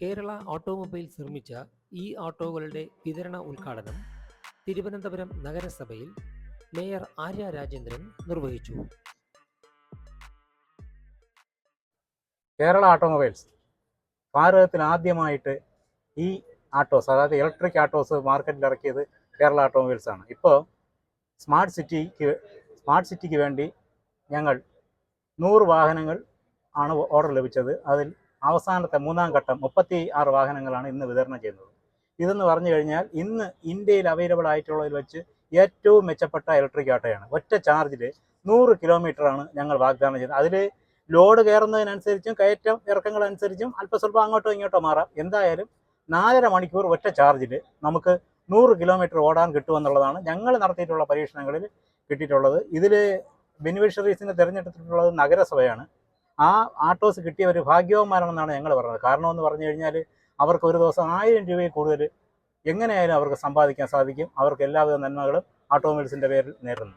Kerala automobiles നിർമ്മിച്ച e ഓട്ടോകളുടെ വിതരണ ഉദ്ഘാടനം തിരുവനന്തപുരം നഗരസഭയിൽ മേയർ ആര്യ രാജേന്ദ്രൻ നിർവഹിച്ചു. കേരള ഓട്ടോമൊബൈൽസ് ഭാരതത്തിൽ ആദ്യമായിട്ട് ഈ ആട്ടോസ് അതായത് ഇലക്ട്രിക് ആട്ടോസ് മാർക്കറ്റിൽ ഇറക്കിയത് കേരള ഓട്ടോമൊബൈൽസ് ആണ്. ഇപ്പോൾ സ്മാർട്ട് സിറ്റിക്ക് സ്മാർട്ട് സിറ്റിക്ക് വേണ്ടി ഞങ്ങൾ നൂറ് വാഹനങ്ങൾ ആണ് ഓർഡർ ലഭിച്ചത്. അതിൽ അവസാനത്തെ മൂന്നാം ഘട്ടം മുപ്പത്തി ആറ് വാഹനങ്ങളാണ് ഇന്ന് വിതരണം ചെയ്യുന്നത്. ഇതെന്ന് പറഞ്ഞു കഴിഞ്ഞാൽ ഇന്ന് ഇന്ത്യയിൽ അവൈലബിൾ ആയിട്ടുള്ളതിൽ വെച്ച് ഏറ്റവും മെച്ചപ്പെട്ട ഇലക്ട്രിക് ഓട്ടോയാണ് ഒറ്റ ചാർജിൽ നൂറ് കിലോമീറ്ററാണ് ഞങ്ങൾ വാഗ്ദാനം ചെയ്തത്. അതിൽ ലോഡ് കയറുന്നതിനനുസരിച്ചും കയറ്റം ഇറക്കങ്ങളനുസരിച്ചും അല്പസ്വല്പം അങ്ങോട്ടോ ഇങ്ങോട്ടോ മാറാം. എന്തായാലും നാലര മണിക്കൂർ ഒറ്റ ചാർജിൽ നമുക്ക് നൂറ് കിലോമീറ്റർ ഓടാൻ കിട്ടുമെന്നുള്ളതാണ് ഞങ്ങൾ നടത്തിയിട്ടുള്ള പരീക്ഷണങ്ങളിൽ കിട്ടിയിട്ടുള്ളത്. ഇതിൽ ബെനിഫിഷ്യറീസിനെ തിരഞ്ഞെടുത്തിട്ടുള്ളത് നഗരസഭയാണ്. ആ ആട്ടോസ് കിട്ടിയ ഒരു ഭാഗ്യവന്മാരാണെന്നാണ് ഞങ്ങൾ പറഞ്ഞത്. കാരണം എന്ന് പറഞ്ഞു കഴിഞ്ഞാൽ അവർക്ക് ഒരു ദിവസം ആയിരം രൂപയിൽ കൂടുതൽ എങ്ങനെയായാലും അവർക്ക് സമ്പാദിക്കാൻ സാധിക്കും. അവർക്ക് എല്ലാവിധ നന്മകളും ഓട്ടോമൊബൈൽസിന്റെ പേരിൽ നേരുന്നു.